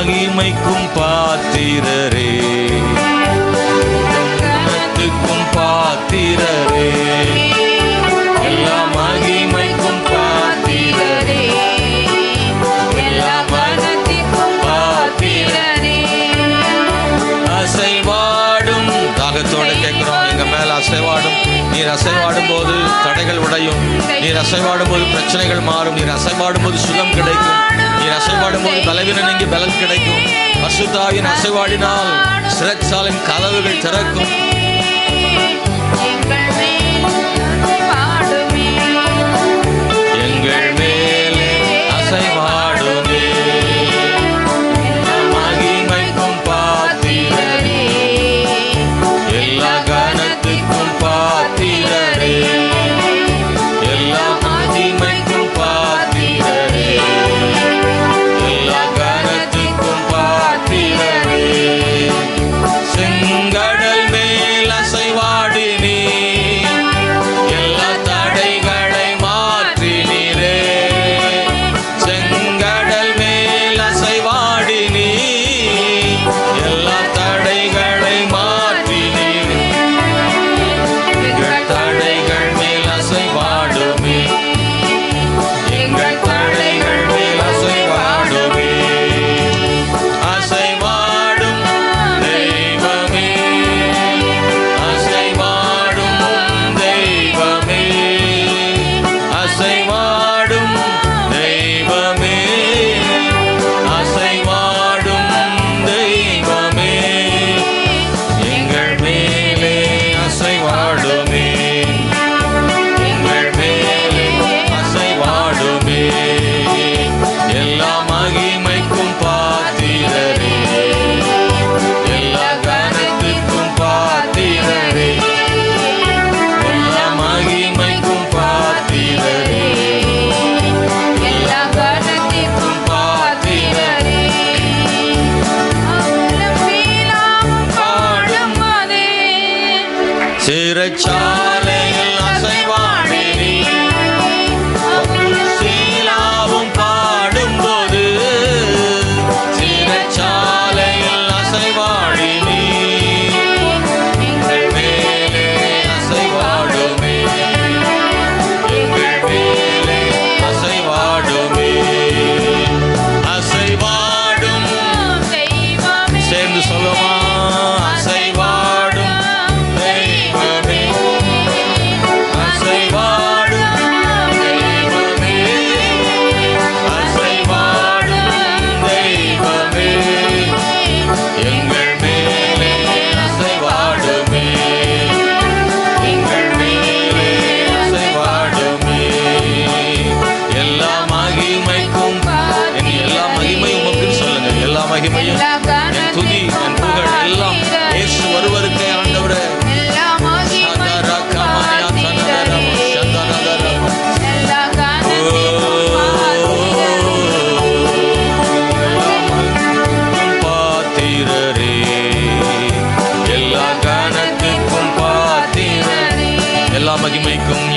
மகிமைக்கும் பாத்திரரே. கனத்துக்கும் பாத்திரரே. எல்லா மகிமைக்கும் பாத்திரரே. எல்லா மனத்திற்கும் பாத்திரரே. அசைவாடும். தாகத்தோடு கேட்கிறோம். எங்க மேல அசைவாடும். நீர் அசைவாடும் போது தடைகள் உடையும். நீர் அசைவாடும் போது பிரச்சனைகள் மாறும். நீர் அசைவாடும் போது சுகம் கிடைக்கும். நீர் அசைவாடும் போது பலவீனம் நீங்கி பலன் கிடைக்கும். பசுத்தாவின் அசைவாடினால் சிறைச்சாலின் கதவுகள் திறக்கும். sem bar. நிறச்சாலையில் அசைவு you make them